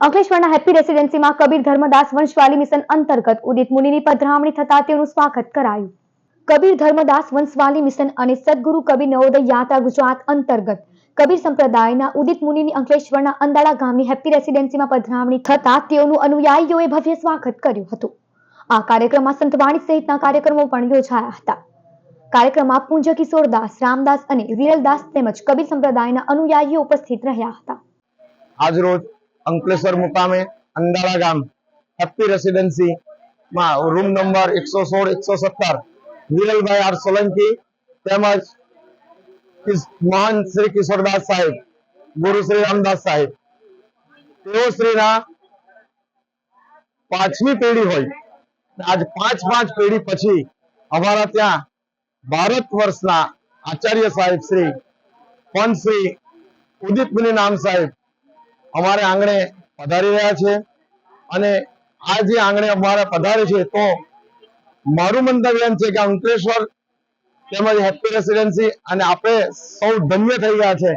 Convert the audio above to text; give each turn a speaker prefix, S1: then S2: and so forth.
S1: અંકલેશ્વરના હેપી રેસિડેન્સીમાં કબીર ધર્મદાસ વંશવાલી મિશન અંતર્ગત ઉદિત મુનિની પધરામણી થતા તેનું સ્વાગત કરાયું. કબીર ધર્મદાસ વંશવાલી મિશન અને સદગુરુ કબીર નવોદય યાત્રા ગુજરાત અંતર્ગત કબીર સંપ્રદાયના ઉદિત મુનિની અંકલેશ્વરના અંદાળા ગામની હેપી રેસિડેન્સીમાં પધરામણી થતા તેઓનું અનુયાયીઓએ ભવ્ય સ્વાગત કર્યું હતું. આ કાર્યક્રમમાં સંતવાણી સહિતના કાર્યક્રમો પણ યોજાયા હતા. કાર્યક્રમમાં પૂજ્ય કિશોરદાસ રામદાસ અને વિરલદાસ તેમજ કબીર સંપ્રદાયના અનુયાયીઓ ઉપસ્થિત રહ્યા હતા.
S2: આજરોજ અંકલેશ્વર મુકામે, અંદાળા ગામ હેપી રેસિડેન્સી માં રૂમ નંબર એકસો સોળ, એકસો સત્તર, વિરલભાઈ આર સોલંકી તેમજ મહાન શ્રી કિશોરદાસ સાહેબ, ગુરુ શ્રી રામદાસ સાહેબ. તેઓ શ્રીના પાંચમી પેઢી હોય. આજ પાંચ પાંચ પેઢી પછી અમારા ત્યાં ભારત વર્ષના આચાર્ય સાહેબ શ્રી પંત શ્રી ઉદિત મુનિ નામ સાહેબ અમારે આંગણે પધારી રહ્યા છે. અને આ જે આંગણે અમારે પધારે છે, તો મારું મંતવ્ય છે કે અંકલેશ્વર તેમજ હેપી રેસિડેન્સી અને આપણે સૌ ધન્ય થઈ ગયા છે.